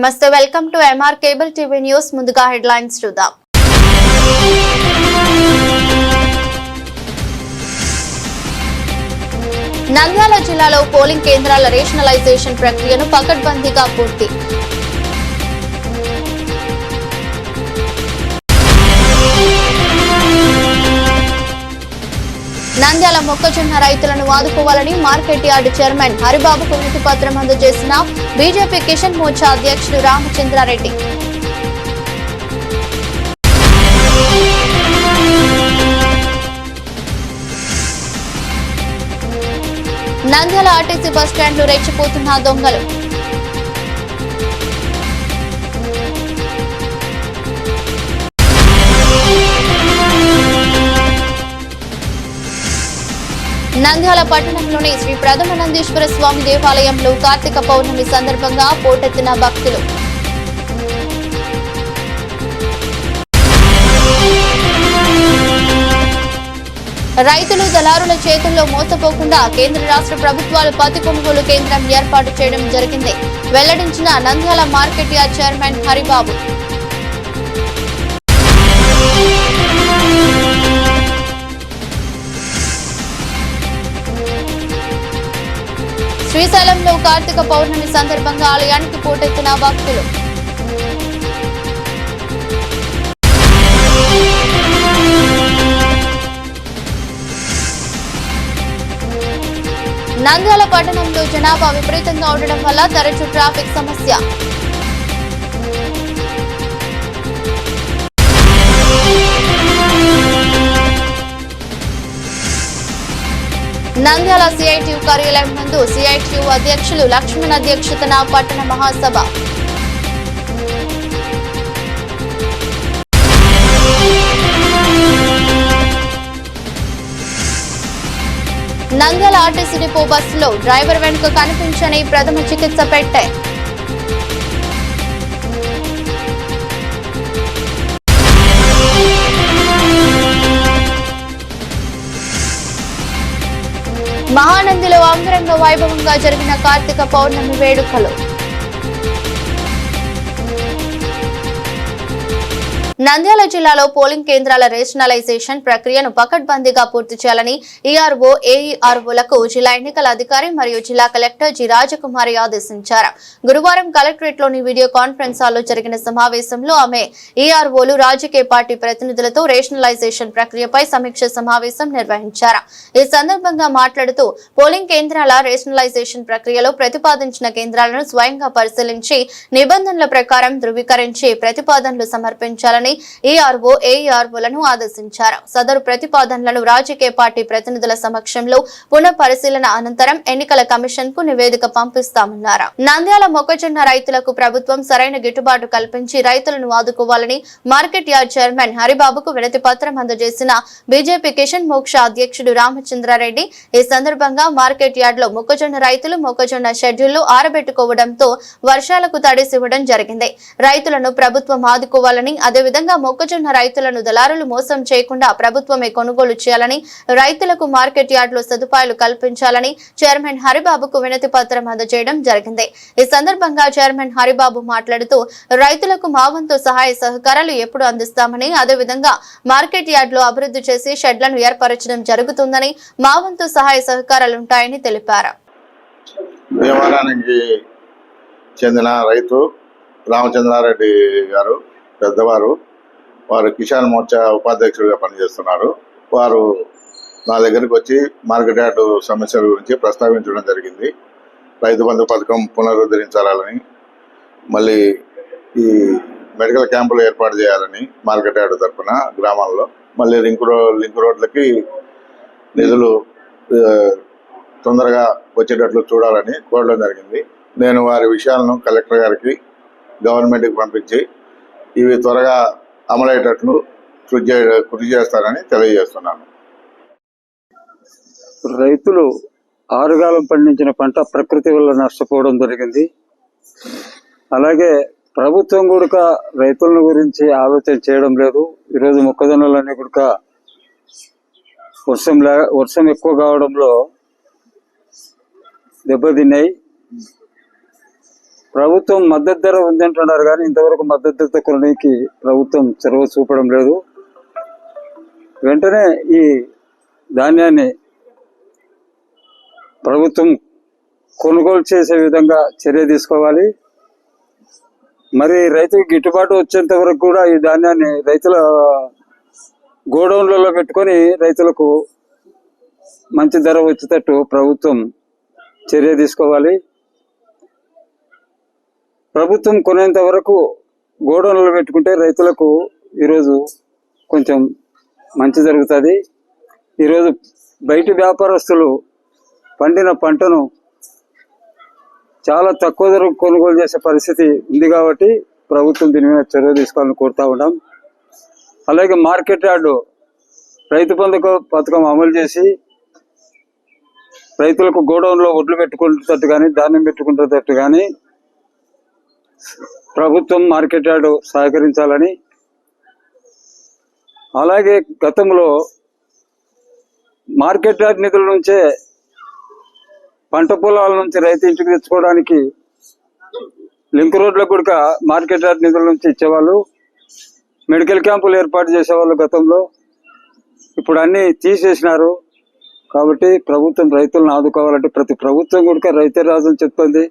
నమస్తే welcome to M R cable TV news ముందుగా headlines చూద్దాం. నంద్యాల జిల్లాలో పోలింగ్ కేంద్రాల రేషనలైజేషన్ ప్రక్రియను పకడ్బందీగా పూర్తి. నంద్యాల మొక్కజొన్న రైతులను ఆదుకోవాలని మార్కెట్ యార్డు చైర్మన్ హరిబాబుకు వినతి పత్రం అందజేసిన బీజేపీ కిషన్ మోర్చా అధ్యక్షుడు రామచంద్రారెడ్డి. నంద్యాల ఆర్టీసీ బస్ రెచ్చిపోతున్న దొంగలు. నంద్యాల పట్టణంలోని శ్రీ ప్రథమానందేశ్వర స్వామి దేవాలయంలో కార్తీక పౌర్ణమి సందర్భంగా పోటెత్తిన భక్తులు. రైతులు దళారుల చేతుల్లో మోసపోకుండా కేంద్ర రాష్ట్ర ప్రభుత్వాలు పత్తి కొనుగోలు కేంద్రం ఏర్పాటు చేయడం జరిగింది. వెల్లడించిన Nandyal market yard chairman Haribabu. శ్రీశైలంలో కార్తీక పౌర్ణమి సందర్భంగా ఆలయానికి పోటెత్తిన భక్తులు. నంద్యాల పట్టణంలో జనాభా విపరీతంగా ఉండడం వల్ల తరచూ ట్రాఫిక్ సమస్య. నంద్యాల సిఐటియు కార్యాలయం నందు సిఐటియు అధ్యక్షులు లక్ష్మణ్ అధ్యక్షతన పట్టణ మహాసభ. నంద్యాల ఆర్టీసీ డిపో బస్సులో డ్రైవర్ వెనుక కనిపించని ప్రథమ చికిత్స పెట్టాయి మహానందిలో అంగరంగ వైభవంగా జరిగిన కార్తీక పౌర్ణమి వేడుకలు. నంద్యాల జిల్లాలో పోలింగ్ కేంద్రాల రేషనలైజేషన్ ప్రక్రియను పకడ్బందీగా పూర్తి చేయాలని ఈఆర్ఓ ఏఈఆర్ఓలకు జిల్లా ఎన్నికల అధికారి మరియు జిల్లా కలెక్టర్ జి రాజకుమారి ఆదేశించారు. గురువారం కలెక్టరేట్లోని వీడియో కాన్ఫరెన్స్ హాల్లో జరిగిన సమావేశంలో ఆమె ఈఆర్ఓలు రాజకీయ పార్టీ ప్రతినిధులతో రేషనలైజేషన్ ప్రక్రియపై సమీక్ష సమావేశం నిర్వహించారు. ఈ సందర్భంగా మాట్లాడుతూ పోలింగ్ కేంద్రాల రేషనలైజేషన్ ప్రక్రియలో ప్రతిపాదించిన కేంద్రాలను స్వయంగా పరిశీలించి నిబంధనల ప్రకారం ధృవీకరించి ప్రతిపాదనలు సమర్పించాలని చేయాలని ఏఆర్ఓ ఏఆర్ఓలను ఆదేశించారు. సదరు ప్రతిపాదనలను రాజకీయ పార్టీ ప్రతినిధుల సమక్షంలో పునః పరిశీలన అనంతరం ఎన్నికల కమిషన్కు నివేదిక పంపిస్తామన్నారు. నంద్యాల మొక్కజొన్న రైతులకు ప్రభుత్వం సరైన గిట్టుబాటు కల్పించి రైతులను ఆదుకోవాలని మార్కెట్ యార్డ్ చైర్మన్ హరిబాబుకు వినతి పత్రం అందజేసిన బీజేపీ కిషన్ మోక్ష అధ్యక్షుడు రామచంద్రారెడ్డి ఈ సందర్భంగా మార్కెట్ యార్డ్లో మొక్కజొన్న రైతులు మొక్కజొన్న షెడ్యూల్లో ఆరబెట్టుకోవడంతో వర్షాలకు తడిసివ్వడం జరిగింది. రైతులను ప్రభుత్వం ఆదుకోవాలని అదేవిధంగా మొక్కజొన్న రైతులను దళారులు మోసం చేయకుండా ప్రభుత్వమే కొనుగోలు చేయాలని రైతులకు మార్కెట్ యార్డ్లో సదుపాయాలు కల్పించాలని చైర్మన్ హరిబాబుకు వినతి పత్రం అందజేయడం జరిగింది. ఈ సందర్భంగా చైర్మన్ హరిబాబు మాట్లాడుతూ రైతులకు మా వంతు సహాయ సహకారాలు ఎప్పుడు అందిస్తామని అదేవిధంగా మార్కెట్ యార్డ్లో అభివృద్ధి చేసి షెడ్లను ఏర్పరచడం జరుగుతుందని మా వంతు సహాయ సహకారాలుంటాయని తెలిపారు. భీమవరానికి చెందిన రైతు రామచంద్రారెడ్డి గారు పెద్దవారు వారు కిసాన్ మోర్చా ఉపాధ్యక్షుడిగా పనిచేస్తున్నారు. వారు నా దగ్గరికి వచ్చి మార్కెట్ యార్డు సమస్యల గురించి ప్రస్తావించడం జరిగింది. రైతు బంధు పథకం పునరుద్ధరించాలని మళ్ళీ ఈ మెడికల్ క్యాంపులు ఏర్పాటు చేయాలని మార్కెట్ యార్డు తరఫున గ్రామాల్లో మళ్ళీ లింక్ రోడ్ లింక్ రోడ్లకి నిధులు తొందరగా వచ్చేటట్లు చూడాలని కోరడం జరిగింది. నేను వారి విషయాలను కలెక్టర్ గారికి గవర్నమెంట్కి పంపించి ఇవి త్వరగా అమలయ్యేటట్లు కృషి కృషి చేస్తారని తెలియజేస్తున్నాను. రైతులు ఆరుగాలం పండించిన పంట ప్రకృతి వల్ల నష్టపోవడం జరిగింది. అలాగే ప్రభుత్వం కూడక రైతులను గురించి ఆలోచన చేయడం లేదు. ఈరోజు మొక్కజొన్నలన్నీ కూడక వర్షం లే వర్షం ఎక్కువ కావడంలో దెబ్బతిన్నాయి. ప్రభుత్వం మద్దతు ధర ఉంది అంటున్నారు కానీ ఇంతవరకు మద్దతు ధర కొనడానికి ప్రభుత్వం చొరవ చూపడం లేదు. వెంటనే ఈ ధాన్యాన్ని ప్రభుత్వం కొనుగోలు చేసే విధంగా చర్య తీసుకోవాలి. మరి రైతుకు గిట్టుబాటు వచ్చేంత వరకు కూడా ఈ ధాన్యాన్ని రైతుల గోడౌన్లలో పెట్టుకొని రైతులకు మంచి ధర వచ్చేటట్టు ప్రభుత్వం చర్య తీసుకోవాలి. ప్రభుత్వం కొనేంత వరకు గోడౌన్లు పెట్టుకుంటే రైతులకు ఈరోజు కొంచెం మంచి జరుగుతుంది. ఈరోజు బయటి వ్యాపారస్తులు పండిన పంటను చాలా తక్కువ ధరకు కొనుగోలు చేసే పరిస్థితి ఉంది కాబట్టి ప్రభుత్వం దీని మీద చర్య తీసుకోవాలని కోరుతా ఉన్నాం. అలాగే మార్కెట్ యార్డు రైతు బంధు పథకం అమలు చేసి రైతులకు గోడౌన్లో ఒడ్లు పెట్టుకునేటట్టు కానీ ధాన్యం పెట్టుకునేటట్టు కానీ ప్రభుత్వం మార్కెట్ యార్డు సహకరించాలని. అలాగే గతంలో మార్కెట్ యార్డ్ నిధుల నుంచే పంట పొలాల నుంచి రైతు ఇంటికి తెచ్చుకోవడానికి లింక్ రోడ్లకు కూడా మార్కెట్ యార్డ్ నిధుల నుంచి ఇచ్చేవాళ్ళు. మెడికల్ క్యాంపులు ఏర్పాటు చేసేవాళ్ళు గతంలో. ఇప్పుడు అన్ని తీసేసినారు. కాబట్టి ప్రభుత్వం రైతులను ఆదుకోవాలంటే ప్రతి ప్రభుత్వం కూడా రైతే రాజు చెప్తుంది.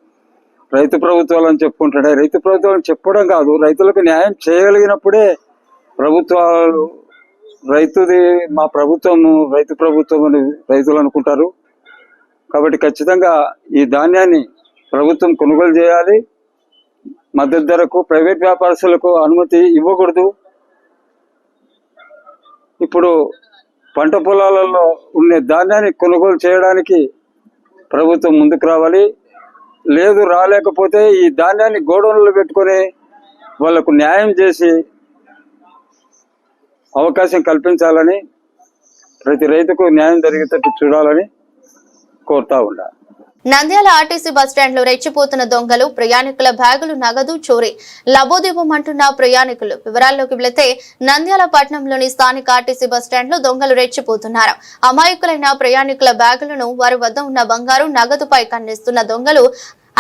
రైతు ప్రభుత్వాలు అని చెప్పుకుంటాడే రైతు ప్రభుత్వాలు చెప్పడం కాదు రైతులకు న్యాయం చేయగలిగినప్పుడే ప్రభుత్వాలు రైతుది మా ప్రభుత్వం రైతు ప్రభుత్వం అని రైతులు అనుకుంటారు. కాబట్టి ఖచ్చితంగా ఈ ధాన్యాన్ని ప్రభుత్వం కొనుగోలు చేయాలి. మద్దతు ధరకు ప్రైవేట్ వ్యాపారస్తులకు అనుమతి ఇవ్వకూడదు. ఇప్పుడు పంట పొలాలలో ఉండే ధాన్యాన్ని కొనుగోలు చేయడానికి ప్రభుత్వం ముందుకు రావాలి. లేదు రాలేకపోతే ఈ ధాన్యాన్ని గోడౌన్లో పెట్టుకొని వాళ్ళకు న్యాయం చేసి అవకాశం కల్పించాలని ప్రతి రైతుకు న్యాయం జరిగేటట్టు చూడాలని కోరుతా ఉండాలి నంద్యాల ఆర్టీసీ బస్టాండ్లో రెచ్చిపోతున్న దొంగలు ప్రయాణికుల బ్యాగులు నగదు చోరీ లబోదిబోమంటున్న ప్రయాణికులు. వివరాల్లోకి వెళితే నంద్యాల పట్టణంలోని స్థానిక ఆర్టీసీ బస్టాండ్లో దొంగలు రెచ్చిపోతున్నారు. అమాయకులైన ప్రయాణికుల బ్యాగులను వారి వద్ద ఉన్న బంగారు నగదుపై కన్నిస్తున్న దొంగలు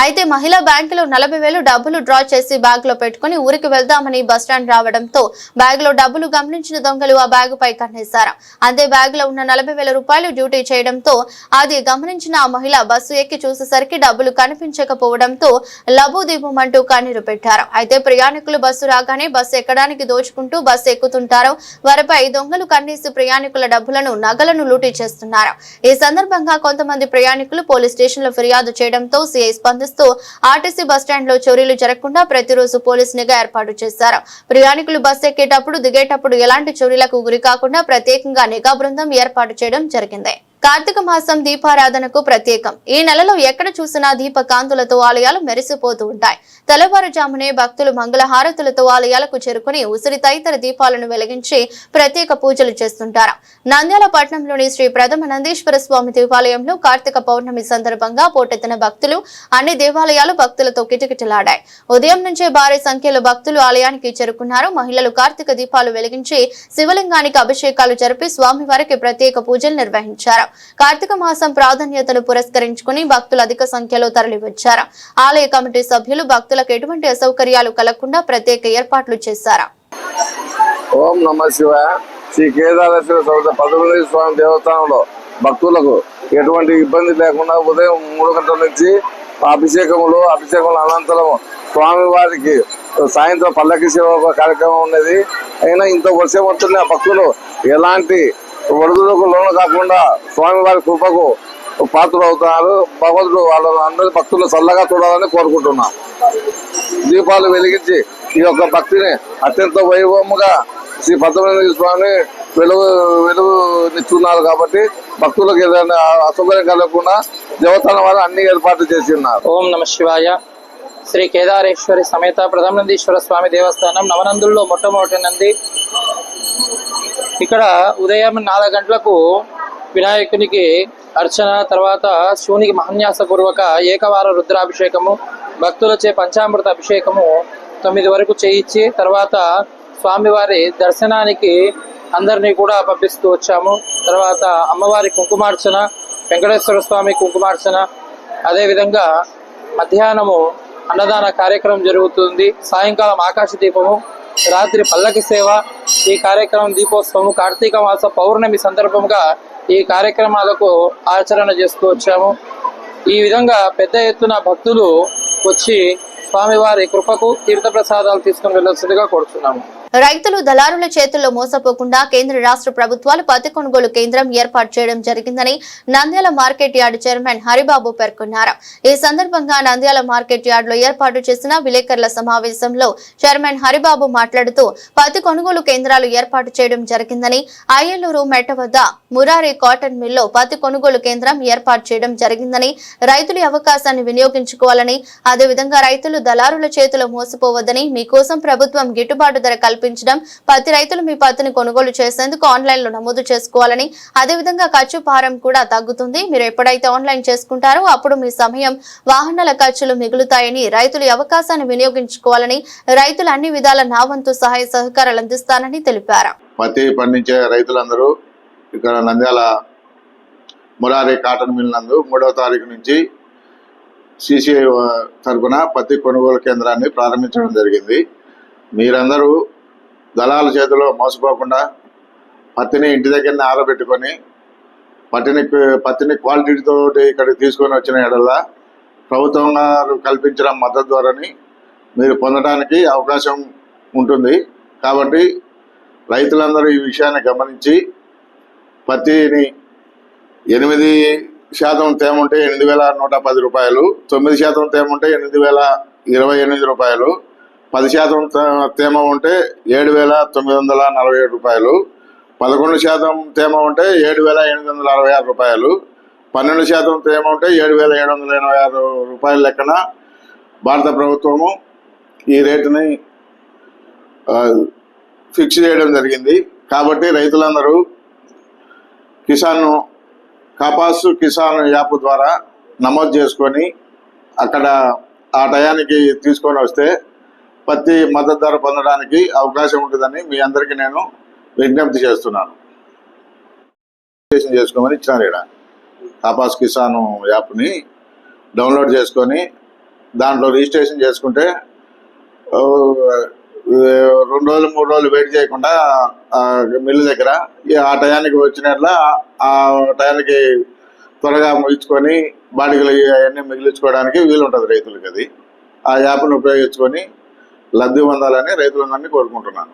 అయితే మహిళా బ్యాంకులో నలభై వేలు డబ్బులు డ్రా చేసి బ్యాగ్లో పెట్టుకుని ఊరికి వెళ్దామని బస్టాండ్ రావడంతో బ్యాగ్లో డబ్బులు గమనించిన దొంగలు ఆ బ్యాగ్ పై కన్నేశారు. అంతే బ్యాగ్లో ఉన్న నలభై వేల రూపాయలు డ్యూటీ చేయడంతో అది గమనించిన ఆ మహిళ బస్సు ఎక్కి చూసేసరికి డబ్బులు కనిపించకపోవడంతో లబోదీపమంటూ కన్నీరు పెట్టారు. అయితే ప్రయాణికులు బస్సు రాగానే బస్సు ఎక్కడానికి దోచుకుంటూ బస్సు ఎక్కుతుంటారు. వారిపై దొంగలు కన్నేసి ప్రయాణికుల డబ్బులను నగలను లూటీ చేస్తున్నారు. ఈ సందర్భంగా కొంతమంది ప్రయాణికులు పోలీస్ స్టేషన్లో ఫిర్యాదు చేయడంతో సిఐ స్పందిస్తూ ఆర్టీసీ బస్టాండ్లో చోరీలు జరగకుండా ప్రతిరోజు పోలీస్ నిఘా ఏర్పాటు చేశారు. ప్రయాణికులు బస్సు ఎక్కేటప్పుడు దిగేటప్పుడు ఎలాంటి చోరీలకు గురి కాకుండా ప్రత్యేకంగా నిఘా బృందం ఏర్పాటు చేయడం జరిగింది. కార్తీక మాసం దీపారాధనకు ప్రత్యేకం. ఈ నెలలో ఎక్కడ చూసినా దీప కాంతులతో ఆలయాలు మెరిసిపోతూ ఉంటాయి. తెల్లవారుజామునే భక్తులు మంగళహారతులతో ఆలయాలకు చేరుకుని ఉసిరి తదితర దీపాలను వెలిగించి ప్రత్యేక పూజలు చేస్తుంటారు. నంద్యాల పట్టణంలోని శ్రీ ప్రథమ నందీశ్వర స్వామి దేవాలయంలో కార్తీక పౌర్ణమి సందర్భంగా పోటెత్తిన భక్తులు అన్ని దేవాలయాలు భక్తులతో కిటకిటలాడాయి. ఉదయం నుంచే భారీ సంఖ్యలో భక్తులు ఆలయానికి చేరుకున్నారు. మహిళలు కార్తీక దీపాలు వెలిగించి శివలింగానికి అభిషేకాలు జరిపి స్వామివారికి ప్రత్యేక పూజలు నిర్వహించారు. కార్తీక మాసం ప్రాధాన్యతను పురస్కరించుకుని భక్తులు అధిక సంఖ్యలో తరలివచ్చారు. ఆలయ కమిటీ సభ్యులు భక్తులకు ఎటువంటి అసౌకర్యాలు కలగకుండా ప్రత్యేక ఏర్పాట్లు చేశారు. ఓం నమ శివ. శ్రీ కేదారేశ్వర సమేత పదమూడు స్వామి దేవస్థానంలో భక్తులకు ఎటువంటి ఇబ్బంది లేకుండా ఉదయం మూడు గంటల నుంచి అభిషేకములు అభిషేకముల అనంతరం స్వామి వారికి సాయంత్రం పల్లకి సేవ ఒక కార్యక్రమం ఉన్నది. అయినా ఇంత వర్షం వస్తున్న భక్తులు ఎలాంటి వరదలకు లోను కాకుండా స్వామి వారి కృపకు పాత్రలు అవుతున్నారు భగవంతుడు వాళ్ళ అందరి భక్తులు చల్లగా చూడాలని కోరుకుంటున్నాం. దీపాలు వెలిగించి ఈ యొక్క భక్తిని అత్యంత వైభవముగా శ్రీ పద్మనాభ స్వామి వెలుగు వెలుగునిస్తున్నారు కాబట్టి భక్తులకు ఏదైనా అసౌకర్యం కలగకుండా దేవస్థానం వారు అన్ని ఏర్పాట్లు చేసి ఉన్నారు ఓం నమ శివాయ. శ్రీ కేదారేశ్వరి సమేత ప్రథమనందీశ్వర స్వామి దేవస్థానం నవనందుల్లో మొట్టమొదటి నంది. ఇక్కడ ఉదయం నాలుగు గంటలకు వినాయకునికి అర్చన తర్వాత శివునికి మహన్యాసపూర్వక ఏకవార రుద్రాభిషేకము భక్తులచే పంచామృత అభిషేకము తొమ్మిది వరకు చేయించి తర్వాత స్వామివారి దర్శనానికి అందరినీ కూడా పంపిస్తూ వచ్చాము. తర్వాత అమ్మవారి కుంకుమార్చన వెంకటేశ్వర స్వామి కుంకుమార్చన అదేవిధంగా మధ్యాహ్నము అన్నదాన కార్యక్రమం జరుగుతుంది. సాయంకాలం ఆకాశ దీపము రాత్రి పల్లకి సేవ ఈ కార్యక్రమం దీపోత్సవము కార్తీక మాస పౌర్ణమి సందర్భంగా ఈ కార్యక్రమాలకు ఆచరణ చేస్తూ వచ్చాము. ఈ విధంగా పెద్ద ఎత్తున భక్తులు వచ్చి స్వామివారి కృపకు తీర్థప్రసాదాలు తీసుకుని వెళ్ళాల్సిందిగా కోరుతున్నాము రైతులు దళారుల చేతుల్లో మోసపోకుండా కేంద్ర రాష్ట్ర ప్రభుత్వాలు పత్తి కొనుగోలు కేంద్రం ఏర్పాటు చేయడం జరిగిందని Nandyal market yard chairman Haribabu పేర్కొన్నారు. ఈ సందర్భంగా నంద్యాల మార్కెట్ యార్డ్లో ఏర్పాటు చేసిన విలేకరుల సమావేశంలో చైర్మన్ హరిబాబు మాట్లాడుతూ పత్తి కొనుగోలు కేంద్రాలు ఏర్పాటు చేయడం జరిగిందని అయ్యలూరు మెట్ట వద్ద మురారి కాటన్ మిల్లో పత్తి కొనుగోలు కేంద్రం ఏర్పాటు చేయడం జరిగిందని రైతులు అవకాశాన్ని వినియోగించుకోవాలని అదేవిధంగా రైతులు దళారుల చేతిలో మోసపోవద్దని మీకోసం ప్రభుత్వం గిట్టుబాటు ధర కల్పించడం పత్తి రైతులు మీ పత్తిని కొనుగోలు చేసేందుకు ఆన్లైన్లో నమోదు చేసుకోవాలని అదేవిధంగా ఖర్చు భారం కూడా తగ్గుతుంది. మీరు ఎప్పుడైతే ఆన్లైన్ చేసుకుంటారో అప్పుడు మీ సమయం వాహనాల ఖర్చులు మిగులుతాయని రైతులు అవకాశాన్ని వినియోగించుకోవాలని రైతులు అన్ని విధాల నా వంతు సహాయ సహకారాలు అందిస్తానని తెలిపారు. పత్తి పండించే రైతులందరూ ఇక్కడ నంద్యాల మురారి కాటన్ మిల్ నందు మూడవ తారీఖు నుంచి సిసిఐ తరపున పత్తి కొనుగోలు కేంద్రాన్ని ప్రారంభించడం జరిగింది. మీరందరూ దళాల చేతిలో మోసపోకుండా పత్తిని ఇంటి దగ్గరనే ఆరబెట్టుకొని పత్తిని పత్తిని క్వాలిటీతో ఇక్కడ తీసుకొని వచ్చిన ఎడల ప్రభుత్వం గారు కల్పించిన మద్దతు ద్వారాని మీరు పొందడానికి అవకాశం ఉంటుంది. కాబట్టి రైతులందరూ ఈ విషయాన్ని గమనించి పత్తిని ఎనిమిది శాతం తేమ ఉంటే ఎనిమిది వేల నూట పది రూపాయలు తొమ్మిది శాతం తేమ ఉంటే ఎనిమిది వేల ఇరవై ఎనిమిది రూపాయలు పది శాతం తే- తేమ ఉంటే ఏడు వేల తొమ్మిది వందల నలభై ఏడు రూపాయలు. పదకొండు శాతం తేమ ఉంటే ఏడు వేల ఎనిమిది వందల అరవై ఆరు రూపాయలు. పన్నెండు శాతం తేమ ఉంటే ఏడు వేల ఏడు వందల ఎనభై ఆరు రూపాయల లెక్కన భారత ప్రభుత్వము ఈ రేటుని ఫిక్స్ చేయడం జరిగింది. కాబట్టి రైతులందరూ కిసాన్ కపాసు కిసాన్ యాప్ ద్వారా నమోదు చేసుకొని అక్కడ ఆ టయానికి తీసుకొని వస్తే పత్తి మద్దతు ధర పొందడానికి అవకాశం ఉంటుందని మీ అందరికీ నేను విజ్ఞప్తి చేస్తున్నాను. రిజిస్ట్రేషన్ చేసుకోమని ఇచ్చినారు ఇక్కడ. తపాస్ కిసాన్ యాప్ని డౌన్లోడ్ చేసుకొని దాంట్లో రిజిస్ట్రేషన్ చేసుకుంటే రెండు రోజులు మూడు రోజులు వెయిట్ చేయకుండా మిల్లు దగ్గర ఈ ఆ టయానికి వచ్చినట్ల ఆ టయానికి త్వరగా ముగించుకొని బాడిగలు అవన్నీ మిగిలించుకోవడానికి వీలుంటుంది రైతులకి అది. ఆ యాప్ను ఉపయోగించుకొని లబ్ధి పొందాలని రైతులందరినీ కోరుకుంటున్నాను.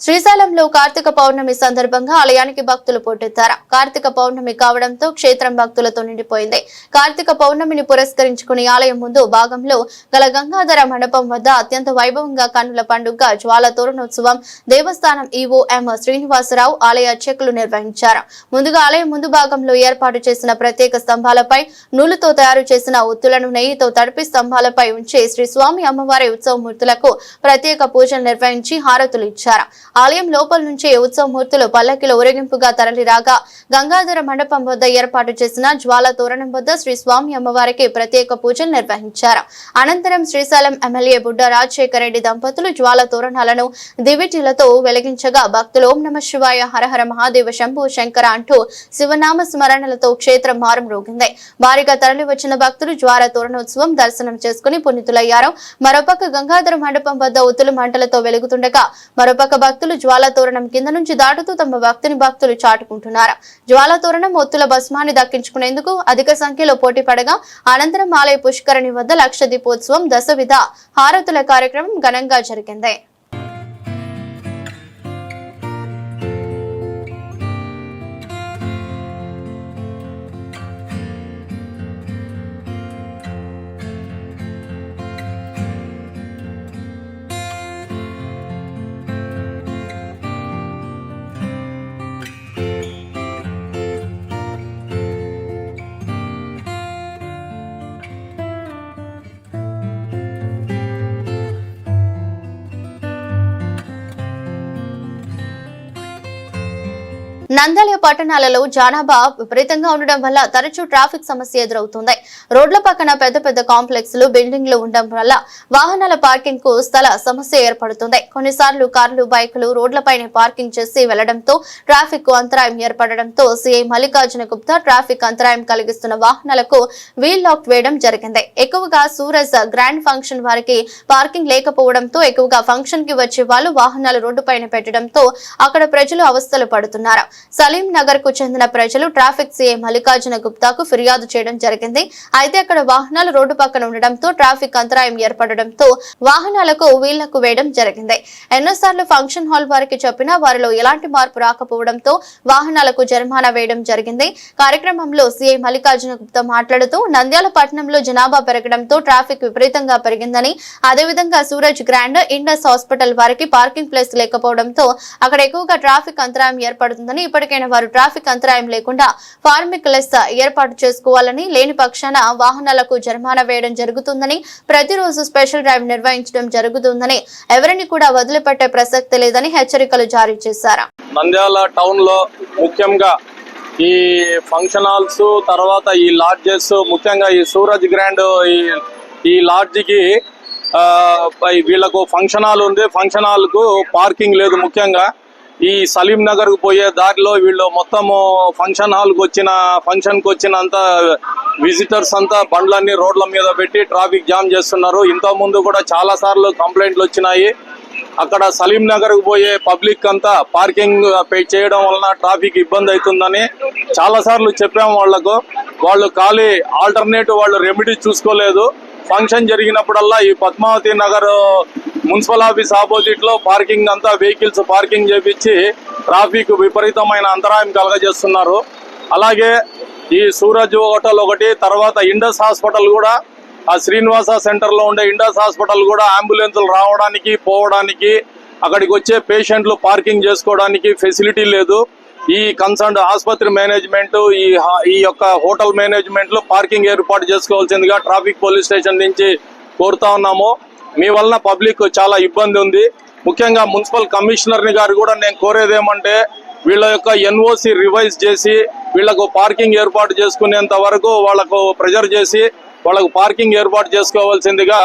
శ్రీశైలంలో కార్తీక పౌర్ణమి సందర్భంగా ఆలయానికి భక్తులు పోటెత్తారు. కార్తీక పౌర్ణమి కావడంతో క్షేత్రం భక్తులతో నిండిపోయింది. కార్తీక పౌర్ణమిని పురస్కరించుకుని ఆలయం ముందు భాగంలో గల గంగాధర మండపం వద్ద అత్యంత వైభవంగా కన్నుల పండుగ జ్వాల తోరణోత్సవం దేవస్థానం ఈఓఎం ఎం శ్రీనివాసరావు ఆలయ అర్చకులు నిర్వహించారు. ముందుగా ఆలయం ముందు భాగంలో ఏర్పాటు చేసిన ప్రత్యేక స్తంభాలపై నూలుతో తయారు చేసిన ఒత్తులను నెయ్యితో తడిపి స్తంభాలపై ఉంచి శ్రీ స్వామి అమ్మవారి ఉత్సవమూర్తులకు ప్రత్యేక పూజలు నిర్వహించి హారతులు ఇచ్చారు. ఆలయం లోపల నుంచి ఉత్సవమూర్తులు పల్లకిలో ఊరేగింపుగా తరలిరాగా గంగాధర మండపం వద్ద ఏర్పాటు చేసిన జ్వాల తోరణం వద్ద శ్రీ స్వామి అమ్మవారికి ప్రత్యేక పూజలు నిర్వహించారు. అనంతరం శ్రీశైలం ఎమ్మెల్యే బుడ్డ రాజశేఖర రెడ్డి దంపతులు జ్వాల తోరణాలను దివిటీలతో వెలిగించగా భక్తులు ఓం నమ శివాయ హరహర మహాదేవ శంభు శంకర అంటూ శివనామ స్మరణలతో క్షేత్రం మారం రోగింది. భారీగా తరలి వచ్చిన భక్తులు జ్వాల తోరణోత్సవం దర్శనం చేసుకుని పునీతులయ్యారు. మరోపక్క గంగాధర మండపం వద్ద ఉత్తుల మంటలతో వెలుగుతుండగా మరోపక్క భక్తులు భక్తులు తోరణం కింద నుంచి దాటుతూ తమ భక్తిని భక్తులు చాటుకుంటున్నారు? జ్వాలతోరం ఒత్తుల భస్మాన్ని దక్కించుకునేందుకు అధిక సంఖ్యలో పోటీ పడగా అనంతరం ఆలయ పుష్కరణి వద్ద లక్ష దీపోత్సవం దశవిధ హారతుల కార్యక్రమం ఘనంగా జరిగింది. నంద్యాల పట్టణాలలో జనాభా విపరీతంగా ఉండడం వల్ల తరచూ ట్రాఫిక్ సమస్య ఎదురవుతుంది. రోడ్ల పక్కన పెద్ద పెద్ద కాంప్లెక్స్లు బిల్డింగ్లు ఉండడం వల్ల వాహనాల పార్కింగ్కు స్థల సమస్య ఏర్పడుతుంది. కొన్నిసార్లు కార్లు బైకులు రోడ్లపైనే పార్కింగ్ చేసి వెళ్ళడంతో ట్రాఫిక్కు అంతరాయం ఏర్పడడంతో సీఐ మల్లికార్జున గుప్తా ట్రాఫిక్ అంతరాయం కలిగిస్తున్న వాహనాలకు వీల్ లాక్ వేయడం జరిగింది. ఎక్కువగా సూరజ్ గ్రాండ్ ఫంక్షన్ వారికి పార్కింగ్ లేకపోవడంతో ఎక్కువగా ఫంక్షన్కి వచ్చే వాళ్ళు వాహనాలు రోడ్డుపైన పెట్టడంతో అక్కడ ప్రజలు అవస్థలు పడుతున్నారు. సలీం నగర్కు చెందిన ప్రజలు ట్రాఫిక్ సీఐ మల్లికార్జున గుప్తాకు ఫిర్యాదు చేయడం జరిగింది. అయితే అక్కడ వాహనాలు రోడ్డు పక్కన ఉండడంతో ట్రాఫిక్ అంతరాయం ఏర్పడడంతో వాహనాలకు వీళ్ళకు వేయడం జరిగింది. ఎన్నోసార్లు ఫంక్షన్ హాల్ వారికి చెప్పినా వారిలో ఎలాంటి మార్పు రాకపోవడంతో వాహనాలకు జరిమానా వేయడం జరిగింది. కార్యక్రమంలో సీఐ మల్లికార్జున గుప్తా మాట్లాడుతూ నంద్యాల పట్టణంలో జనాభా పెరగడంతో ట్రాఫిక్ విపరీతంగా పెరిగిందని అదేవిధంగా సూరజ్ గ్రాండ్ ఇండస్ హాస్పిటల్ వారికి పార్కింగ్ ప్లేస్ లేకపోవడంతో అక్కడ ఎక్కువగా ట్రాఫిక్ అంతరాయం ఏర్పడుతుందని ఇప్పటికైనా వారు ట్రాఫిక్ అంతరాయం లేకుండా ఫార్మిక్ లెస్ ఏర్పాటు చేసుకోవాలని లేని పక్షాన వాహనాలకు జరిమానా వేయడం జరుగుతుందని ప్రతిరోజు స్పెషల్ డ్రైవ్ నిర్వహించడం జరుగుతుందని ఎవరిని కూడా వదిలిపెట్టే ప్రసక్తి లేదని హెచ్చరికలు జారీ చేశారు. నంద్యాల టౌన్లో ముఖ్యంగా ఈ ఫంక్షన్ హాల్స్ తర్వాత ఈ లాడ్జెస్ ముఖ్యంగా ఈ సూరజ్ గ్రాండ్ ఈ ఈ లాడ్జికి వీళ్ళకు ఫంక్షన్ హాల్ ఉంది. ఫంక్షన్ హాల్కు పార్కింగ్ లేదు ముఖ్యంగా. ఈ సలీం నగర్కు పోయే దారిలో వీళ్ళు మొత్తము ఫంక్షన్ హాల్కు వచ్చిన ఫంక్షన్కు వచ్చినంత విజిటర్స్ అంతా బండ్లన్నీ రోడ్ల మీద పెట్టి ట్రాఫిక్ జామ్ చేస్తున్నారు. ఇంతకుముందు ముందు కూడా చాలా సార్లు కంప్లైంట్లు వచ్చినాయి. అక్కడ సలీం నగర్కు పోయే పబ్లిక్ అంతా పార్కింగ్ పే చేయడం వలన ట్రాఫిక్ ఇబ్బంది అవుతుందని చాలా సార్లు చెప్పాము వాళ్ళకు వాళ్ళు ఖాళీ ఆల్టర్నేటివ్ వాళ్ళు రెమెడీ చూసుకోలేదు. ఫంక్షన్ జరిగినప్పుడల్లా ఈ పద్మావతి నగర్ మున్సిపల్ ఆఫీస్ ఆపోజిట్లో పార్కింగ్ అంతా వెహికల్స్ పార్కింగ్ చేపించి ట్రాఫిక్ విపరీతమైన అంతరాయం కలగజేస్తున్నారు. అలాగే ఈ సూరజ్ హోటల్ ఒకటి తర్వాత ఇండస్ హాస్పిటల్ కూడా ఆ శ్రీనివాస సెంటర్లో ఉండే ఇండస్ హాస్పిటల్ కూడా అంబులెన్సులు రావడానికి పోవడానికి అక్కడికి వచ్చే పేషెంట్లు పార్కింగ్ చేసుకోవడానికి ఫెసిలిటీ లేదు. ఈ కన్సర్న్ ఆసుపత్రి మేనేజ్మెంట్ ఈ ఈ యొక్క హోటల్ మేనేజ్మెంట్లో పార్కింగ్ ఏర్పాటు చేసుకోవాల్సిందిగా ట్రాఫిక్ పోలీస్ స్టేషన్ నుంచి కోరుతా ఉన్నాము. మీ వలన పబ్లిక్ చాలా ఇబ్బంది ఉంది. ముఖ్యంగా మున్సిపల్ కమిషనర్ని గారు కూడా నేను కోరేది ఏమంటే వీళ్ళ యొక్క ఎన్ఓసి రివైజ్ చేసి వీళ్ళకు పార్కింగ్ ఏర్పాటు చేసుకునేంత వరకు వాళ్ళకు ప్రెజర్ చేసి వాళ్ళకు పార్కింగ్ ఏర్పాటు చేసుకోవాల్సిందిగా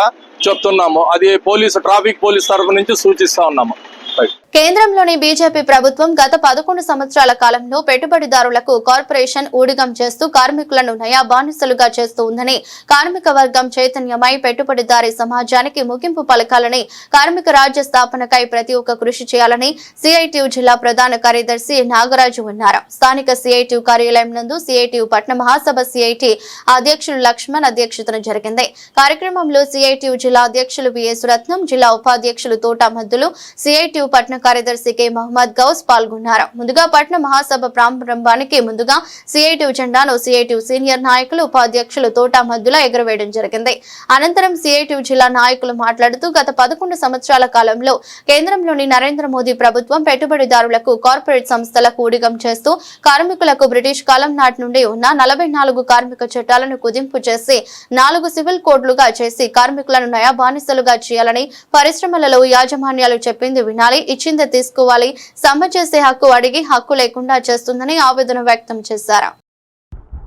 చెప్తున్నాము. అది పోలీసు ట్రాఫిక్ పోలీస్ తరఫు నుంచి సూచిస్తా ఉన్నాము. రైట్ కేంద్రంలోని బీజేపీ ప్రభుత్వం గత పదకొండు సంవత్సరాల కాలంలో పెట్టుబడిదారులకు కార్పొరేషన్ ఊడిగం చేస్తూ కార్మికులను నయా బానిసలుగా చేస్తూ ఉందని కార్మిక వర్గం చైతన్యమై పెట్టుబడిదారి సమాజానికి ముగింపు పలకాలని కార్మిక రాజ్య స్థాపనకై ప్రతి ఒక్క కృషి చేయాలని సిఐటియు జిల్లా ప్రధాన కార్యదర్శి నాగరాజు అన్నారు. స్థానిక సిఐటియు కార్యాలయం నందు సిఐటియు పట్న మహాసభ సిఐటి అధ్యక్షులు లక్ష్మణ్ అధ్యక్షతన జరిగింది. కార్యక్రమంలో సిఐటియు జిల్లా అధ్యక్షులు విఎస్ రత్నం జిల్లా ఉపాధ్యక్షులు తోట మద్దులు సిఐటియు పట్న కార్యదర్శి కె మహమ్మద్ గౌస్ పాల్గొన్నారు. ముందుగా పట్న మహాసభ ప్రారంభానికి ముందుగా సిఐటియు జెండాను సిఐటియు సీనియర్ నాయకులు ఉపాధ్యక్షులు తోట మద్దుల ఎగురవేయడం జరిగింది. అనంతరం సిఐటియు జిల్లా నాయకులు మాట్లాడుతూ గత పదకొండు సంవత్సరాల కాలంలో కేంద్రంలోని నరేంద్ర మోదీ ప్రభుత్వం పెట్టుబడిదారులకు కార్పొరేట్ సంస్థలకు ఉడిగం చేస్తూ కార్మికులకు బ్రిటిష్ కాలం నాటి నుండి ఉన్న నలభై నాలుగు కార్మిక చట్టాలను కుదింపు చేసి నాలుగు సివిల్ కోడ్లుగా చేసి కార్మికులను నయా బానిసలుగా చేయాలని పరిశ్రమలలో యాజమాన్యాలు చెప్పింది వినాలి. ఇచ్చింది తీసుకోవాలి. సమ్మె చేసే హక్కు అడిగి హక్కు లేకుండా చేస్తుందని ఆవేదన వ్యక్తం చేశారు.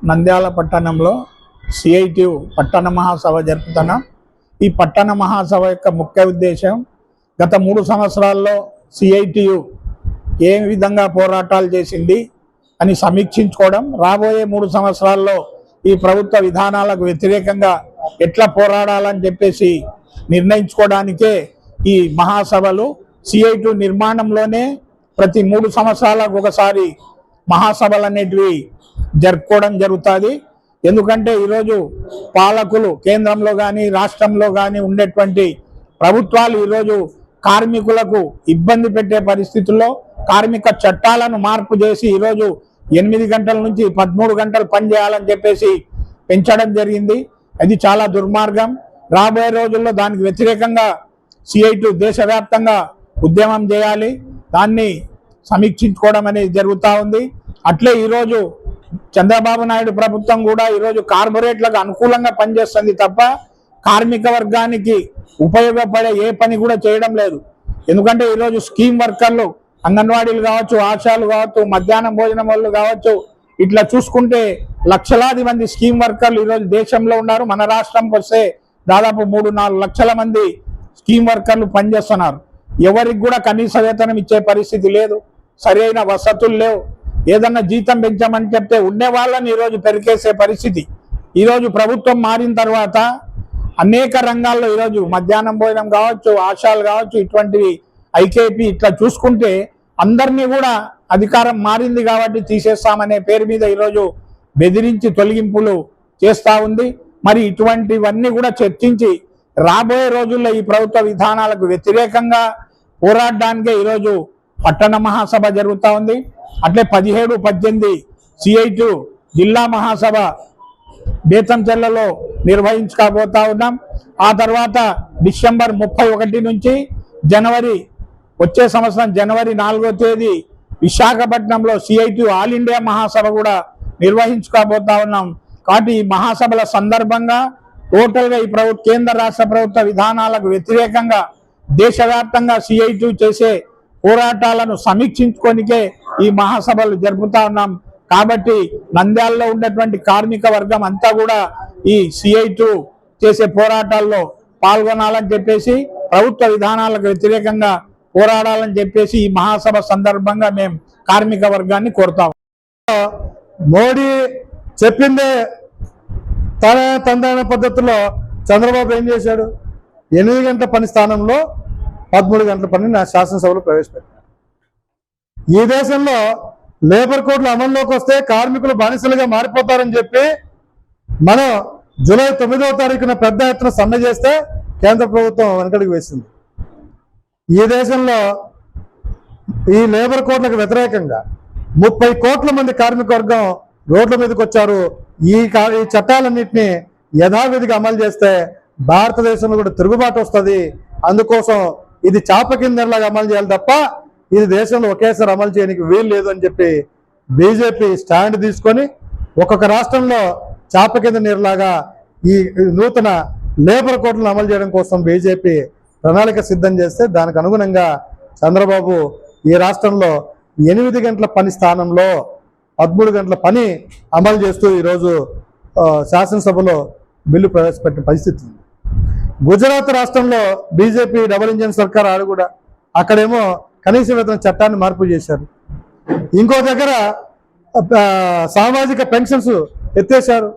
నంద్యాల పట్టణంలో సిఐటియు పట్టణ మహాసభ జరుపుతున్నాం ఈ పట్టణ మహాసభ యొక్క ముఖ్య ఉద్దేశం గత మూడు సంవత్సరాల్లో సిఐటియు ఏ విధంగా పోరాటాలు చేసింది అని సమీక్షించుకోవడం రాబోయే మూడు సంవత్సరాల్లో ఈ ప్రభుత్వ విధానాలకు వ్యతిరేకంగా ఎట్లా పోరాడాలని చెప్పేసి నిర్ణయించుకోవడానికే ఈ మహాసభలు సిఐటి నిర్మాణంలోనే ప్రతి మూడు సంవత్సరాలకు ఒకసారి మహాసభలు అనేటివి జరుపుకోవడం జరుగుతుంది. ఎందుకంటే ఈరోజు పాలకులు కేంద్రంలో కానీ రాష్ట్రంలో కానీ ఉండేటువంటి ప్రభుత్వాలు ఈరోజు కార్మికులకు ఇబ్బంది పెట్టే పరిస్థితుల్లో కార్మిక చట్టాలను మార్పు చేసి ఈరోజు ఎనిమిది గంటల నుంచి పదమూడు గంటలు పనిచేయాలని చెప్పేసి పెంచడం జరిగింది. అది చాలా దుర్మార్గం. రాబోయే రోజుల్లో దానికి వ్యతిరేకంగా సిఐటు దేశవ్యాప్తంగా ఉద్యమం చేయాలి దాన్ని సమీక్షించుకోవడం అనేది జరుగుతూ ఉంది. అట్లే ఈరోజు చంద్రబాబు నాయుడు ప్రభుత్వం కూడా ఈరోజు కార్పొరేట్లకు అనుకూలంగా పనిచేస్తుంది తప్ప కార్మిక వర్గానికి ఉపయోగపడే ఏ పని కూడా చేయడం లేదు. ఎందుకంటే ఈరోజు స్కీమ్ వర్కర్లు అంగన్వాడీలు కావచ్చు ఆశాలు కావచ్చు మధ్యాహ్నం భోజనం వాళ్ళు కావచ్చు ఇట్లా చూసుకుంటే లక్షలాది మంది స్కీమ్ వర్కర్లు ఈరోజు దేశంలో ఉన్నారు. మన రాష్ట్రంకి వస్తే దాదాపు మూడు నాలుగు లక్షల మంది స్కీమ్ వర్కర్లు పనిచేస్తున్నారు. ఎవరికి కూడా కనీస వేతనం ఇచ్చే పరిస్థితి లేదు. సరైన వసతులు లేవు. ఏదన్నా జీతం పెంచామని చెప్తే ఉండే వాళ్ళని ఈరోజు పెరికేసే పరిస్థితి. ఈరోజు ప్రభుత్వం మారిన తర్వాత అనేక రంగాల్లో ఈరోజు మధ్యాహ్నం భోజనం కావచ్చు ఆశాలు కావచ్చు ఇటువంటివి ఐకేపీ ఇట్లా చూసుకుంటే అందరినీ కూడా అధికారం మారింది కాబట్టి తీసేస్తామనే పేరు మీద ఈరోజు బెదిరించి తొలగింపులు చేస్తూ ఉంది. మరి ఇటువంటివన్నీ కూడా చర్చించి రాబోయే రోజుల్లో ఈ ప్రభుత్వ విధానాలకు వ్యతిరేకంగా పోరాడడానికే ఈరోజు పట్టణ మహాసభ జరుగుతూ ఉంది. అట్లే పదిహేడు పద్దెనిమిది సిఐటు జిల్లా మహాసభ బేతంచెర్లలో నిర్వహించుకోబోతా ఉన్నాం. ఆ తర్వాత డిసెంబర్ ముప్పై ఒకటి నుంచి జనవరి వచ్చే సంవత్సరం జనవరి నాలుగో తేదీ విశాఖపట్నంలో సిఐటి ఆల్ ఇండియా మహాసభ కూడా నిర్వహించుకోబోతా ఉన్నాం. కాబట్టి ఈ మహాసభల సందర్భంగా టోటల్గా ఈ ప్రభుత్వ కేంద్ర రాష్ట్ర ప్రభుత్వ విధానాలకు వ్యతిరేకంగా దేశవ్యాప్తంగా సిఐటి చేసే పోరాటాలను సమీక్షించుకోనికే ఈ మహాసభలు జరుపుతా ఉన్నాం. కాబట్టి నంద్యాలలో ఉన్నటువంటి కార్మిక వర్గం అంతా కూడా ఈ సిఐ చేసే పోరాటాల్లో పాల్గొనాలని చెప్పేసి ప్రభుత్వ విధానాలకు వ్యతిరేకంగా పోరాడాలని చెప్పేసి ఈ మహాసభ సందర్భంగా మేము కార్మిక వర్గాన్ని కోరుతాం. మోడీ చెప్పిందే తన తండ్రి పద్ధతిలో చంద్రబాబు ఏం చేశాడు? ఎనిమిది గంటల పని స్థానంలో పదమూడు గంటల పని నా శాసనసభలో ప్రవేశపెట్టారు ఈ దేశంలో లేబర్ కోడ్లు అమల్లోకి వస్తే కార్మికులు బానిసలుగా మారిపోతారని చెప్పి మనం జూలై తొమ్మిదవ తారీఖున పెద్ద ఎత్తున సమ్మె చేస్తే కేంద్ర ప్రభుత్వం వెనకడికి వేసింది. ఈ దేశంలో ఈ లేబర్ కోడ్లకు వ్యతిరేకంగా ముప్పై కోట్ల మంది కార్మిక వర్గం రోడ్ల మీదకి వచ్చారు. ఈ కా- ఈ చట్టాలన్నింటినీ యథావిధిగా అమలు చేస్తే భారతదేశంలో కూడా తిరుగుబాటు వస్తుంది. అందుకోసం ఇది చాప కిందలాగా అమలు చేయాలి తప్ప ఇది దేశంలో ఒకేసారి అమలు చేయడానికి వీలు లేదు అని చెప్పి బీజేపీ స్టాండ్ తీసుకొని ఒక్కొక్క రాష్ట్రంలో చాప కింద నీరులాగా ఈ నూతన లేబర్ కోడ్లను అమలు చేయడం కోసం బీజేపీ ప్రణాళిక సిద్ధం చేస్తే దానికి అనుగుణంగా చంద్రబాబు ఈ రాష్ట్రంలో ఎనిమిది గంటల పని స్థానంలో పదమూడు గంటల పని అమలు చేస్తూ ఈరోజు శాసనసభలో బిల్లు ప్రవేశపెట్టిన పరిస్థితి. ఉంది గుజరాత్ రాష్ట్రంలో బీజేపీ డబుల్ ఇంజన్ సర్కార్ ఆడు కూడా అక్కడేమో కనీస వేతన చట్టాన్ని మార్పు చేశారు. ఇంకో దగ్గర సామాజిక పెన్షన్స్ ఎత్తేశారు.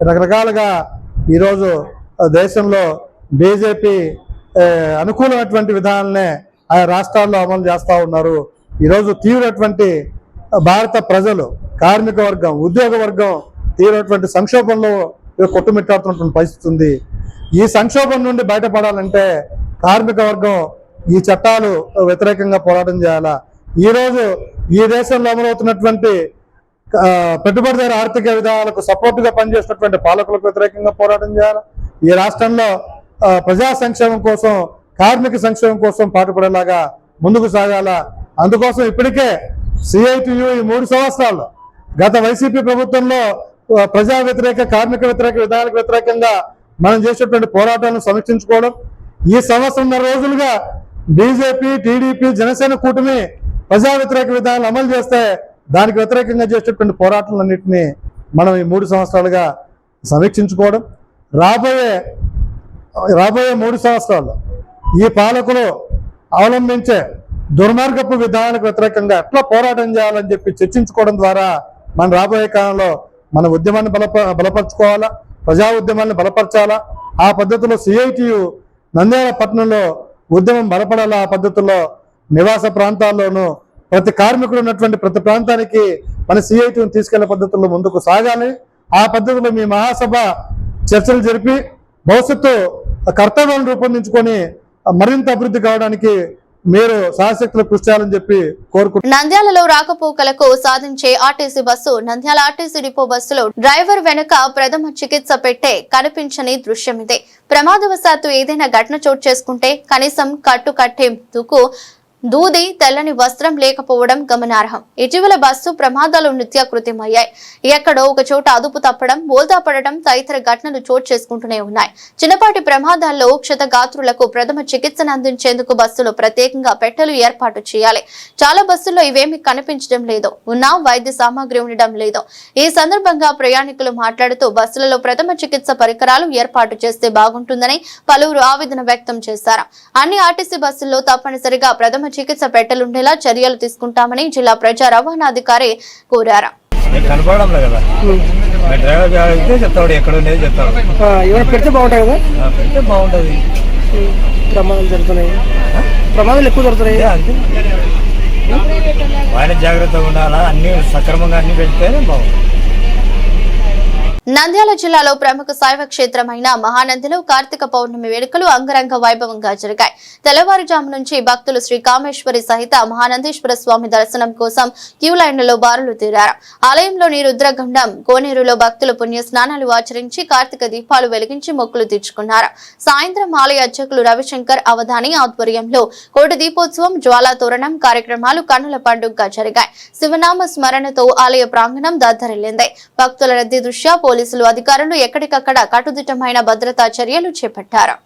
రకరకాలుగా ఈరోజు దేశంలో బీజేపీ అనుకూలమైనటువంటి విధానాలనే ఆయా రాష్ట్రాల్లో అమలు చేస్తూ ఉన్నారు. ఈరోజు తీవ్రటువంటి భారత ప్రజలు కార్మిక వర్గం ఉద్యోగ వర్గం తీవ్రటువంటి సంక్షోభంలో కొట్టుమిట్టాడుతున్నటువంటి పరిస్థితి ఉంది. ఈ సంక్షోభం నుండి బయటపడాలంటే కార్మిక వర్గం ఈ చట్టాలు వ్యతిరేకంగా పోరాటం చేయాలా? ఈ రోజు ఈ దేశంలో అమలవుతున్నటువంటి పెట్టుబడిదారు ఆర్థిక విధానాలకు సపోర్టుగా పనిచేసినటువంటి పనిచేస్తున్నటువంటి పాలకులకు వ్యతిరేకంగా పోరాటం చేయాలి? ఈ రాష్ట్రంలో ప్రజా సంక్షేమం కోసం కార్మిక సంక్షేమం కోసం పాటుపడేలాగా ముందుకు సాగాల? అందుకోసం ఇప్పటికే సిఐటియు ఈ మూడు సంవత్సరాలు గత వైసీపీ ప్రభుత్వంలో ప్రజా వ్యతిరేక కార్మిక వ్యతిరేక విధానాలకు వ్యతిరేకంగా మనం చేసేటువంటి పోరాటాలను సమీక్షించుకోవడం ఈ సంవత్సరంన్నర రోజులుగా బీజేపీ టీడీపీ జనసేన కూటమి ప్రజా వ్యతిరేక విధానాలు అమలు చేస్తే దానికి వ్యతిరేకంగా చేసేటువంటి పోరాటాలన్నింటినీ మనం ఈ మూడు సంవత్సరాలుగా సమీక్షించుకోవడం. రాబోయే రాబోయే మూడు సంవత్సరాలు ఈ పాలకులు అవలంబించే దుర్మార్గపు విధానాలకు వ్యతిరేకంగా ఎట్లా పోరాటం చేయాలని చెప్పి చర్చించుకోవడం ద్వారా మన రాబోయే కాలంలో మన ఉద్యమాన్ని బలప బలపరచుకోవాలా? ప్రజా ఉద్యమాన్ని బలపరచాలా? ఆ పద్ధతిలో సిఐటియు నంద్యాల పట్టణంలో ఉద్యమం బలపడాలా? ఆ పద్ధతిలో నివాస ప్రాంతాల్లోనూ ప్రతి కార్మికుడు ఉన్నటువంటి ప్రతి ప్రాంతానికి మన సిఐటిని తీసుకెళ్ళే పద్ధతుల్లో ముందుకు సాగాలి. ఆ పద్ధతిలో మీ మహాసభ చర్చలు జరిపి భవిష్యత్తు కర్తవ్యాలను రూపొందించుకొని మరింత అభివృద్ధి కావడానికి మీరు శాశక్తులు కృషి చేయాలని చెప్పి కోరుకుంటున్నారు నంద్యాలలో రాకపోకలకు సాధించే RTC bus Nandyal RTC depot బస్సులో డ్రైవర్ వెనుక ప్రథమ చికిత్స పెట్టే కనిపించని దృశ్యం ఇదే. ప్రమాదవశాత్తు ఏదైనా ఘటన చోటు చేసుకుంటే కనీసం కట్టు కట్టేందుకు దూది తెల్లని వస్త్రం లేకపోవడం గమనార్హం. ఇటీవల బస్సు ప్రమాదాలు నిత్యాకృత్యమయ్యాయి. ఎక్కడో ఒక చోట అదుపు తప్పడం బోల్తా పడడం తదితర ఘటనలు చోటు చేసుకుంటూనే ఉన్నాయి. చిన్నపాటి ప్రమాదాల్లో క్షతగాత్రులకు ప్రథమ చికిత్సను అందించేందుకు బస్సులో ప్రత్యేకంగా పెట్టెలు ఏర్పాటు చేయాలి. చాలా బస్సుల్లో ఇవేమీ కనిపించడం లేదు. ఉన్నా వైద్య సామాగ్రి ఉండడం లేదు. ఈ సందర్భంగా ప్రయాణికులు మాట్లాడుతూ బస్సులలో ప్రథమ చికిత్స పరికరాలు ఏర్పాటు చేస్తే బాగుంటుందని పలువురు ఆవేదన వ్యక్తం చేశారు. అన్ని ఆర్టీసీ బస్సుల్లో తప్పనిసరిగా ప్రథమ చికిత్స పెట్టెలుండేలా చర్యలు తీసుకుంటామని జిల్లా ప్రజా రవాణా అధికారి కోరారు. పెడితే బాగుంటాయి కదా? ఆ, పెడితే బాగుంటుంది. ప్రమాదాలు జరుగుతున్నాయి. ప్రమాదాలు ఎక్కువ జరుగుతున్నాయి. ఆయన జాగ్రత్తగా ఉండాలా? అన్ని సక్రమంగా అన్ని పెడితేనే బాగుంటుంది. నంద్యాల జిల్లాలో ప్రముఖ శైవ క్షేత్రమైన మహానందిలో కార్తీక పౌర్ణమి వేడుకలు అంగరంగ వైభవంగా జరిగాయి. తెల్లవారుజాము నుంచి భక్తులు శ్రీ కామేశ్వరి సహిత మహానందేశ్వర స్వామి దర్శనం కోసం క్యూ లైన్లలో బారులు తీరారు. ఆలయంలోని రుద్రగండం కోనేరులో భక్తులు పుణ్య స్నానాలు ఆచరించి కార్తీక దీపాలు వెలిగించి మొక్కులు తీర్చుకున్నారు. సాయంత్రం ఆలయ అర్చకులు రవిశంకర్ అవధాని ఆధ్వర్యంలో కోటి దీపోత్సవం జ్వాలా తోరణం కార్యక్రమాలు కన్నుల పండుగగా జరిగాయి. శివనామ స్మరణతో ఆలయ ప్రాంగణం దద్దరిల్లింది. భక్తుల రద్దీ దృష్ట్యా పోలీసులు అధికారులు ఎక్కడికక్కడ కట్టుదిట్టమైన భద్రతా చర్యలు చేపట్టారు.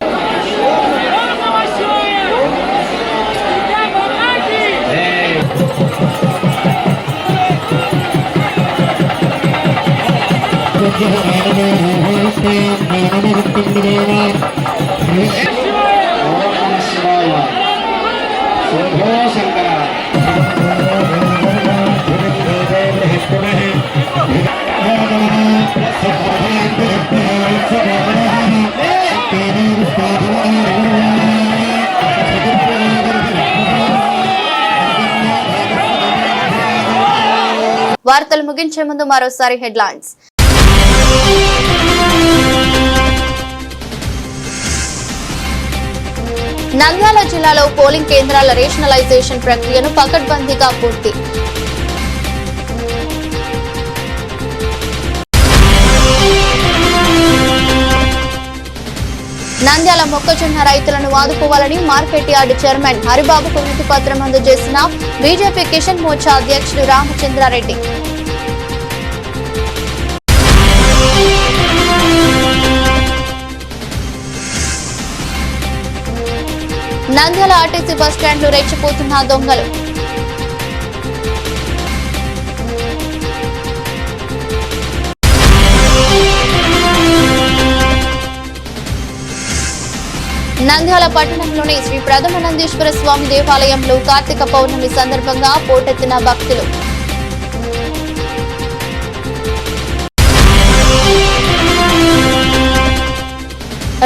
వార్తలు ముగించే ముందు మరోసారి హెడ్లైన్స్. నంద్యాల జిల్లాలో పోలింగ్ కేంద్రాల రేషనలైజేషన్ ప్రక్రియను పకడ్బందీగా పూర్తి. నంద్యాల మొక్కజొన్న రైతులను ఆదుకోవాలని మార్కెట్ యార్డు చైర్మన్ హరిబాబుకు వినతి అందజేసిన బీజేపీ కిషన్ మోర్చా అధ్యక్షుడు రామచంద్రారెడ్డి. నంద్యాల ఆర్టీసీ బస్ రెచ్చిపోతున్న దొంగలు. నంద్యాల పట్టణంలోని శ్రీ ప్రథమ నందీశ్వర స్వామి దేవాలయంలో కార్తీక పౌర్ణమి సందర్భంగా పోటెత్తిన భక్తులు.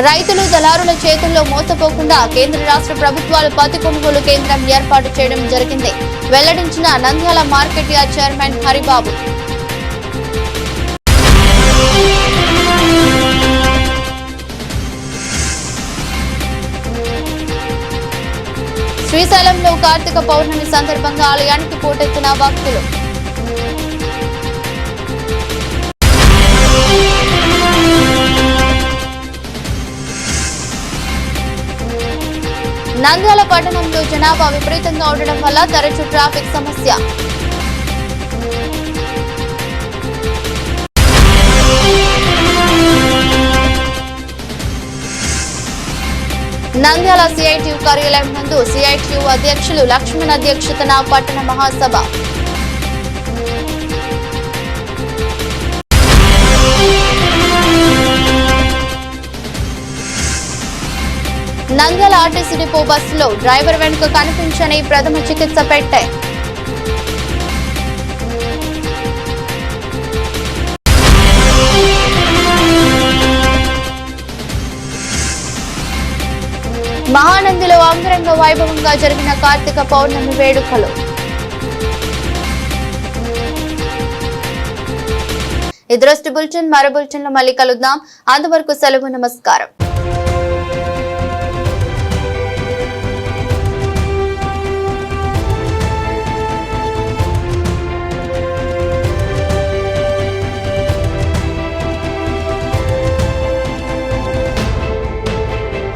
రైతులు దళారుల చేతుల్లో మోసపోకుండా కేంద్ర రాష్ట్ర ప్రభుత్వాలు పత్తి కొనుగోలు కేంద్రం ఏర్పాటు చేయడం జరిగింది. వెల్లడించిన Nandyal market yard chairman Haribabu. శ్రీశైలంలో కార్తీక పౌర్ణమి సందర్భంగా ఆలయానికి పోటెత్తిన భక్తులు. నంద్యాల పట్టణంలో జనాభా విపరీతంగా ఉండడం వల్ల తరచూ ట్రాఫిక్ సమస్య. నంద్యాల సిఐటియు కార్యాలయం ముందు సిఐటియు అధ్యక్షులు లక్ష్మణ్ అధ్యక్షతన పట్టణ మహాసభ. నంద్యాల ఆర్టీసీ డిపో బస్సులో డ్రైవర్ వెనుక కనిపించని ప్రథమ చికిత్స పెట్టాయి అంగరంగ వైభవంగా జరిగిన కార్తీక పౌర్ణమి వేడుకలు. ఇదరస్ట్ బులెటిన్ మరో బులెటిన్లో మళ్ళీ కలుద్దాం. అంతవరకు సెలవు నమస్కారం.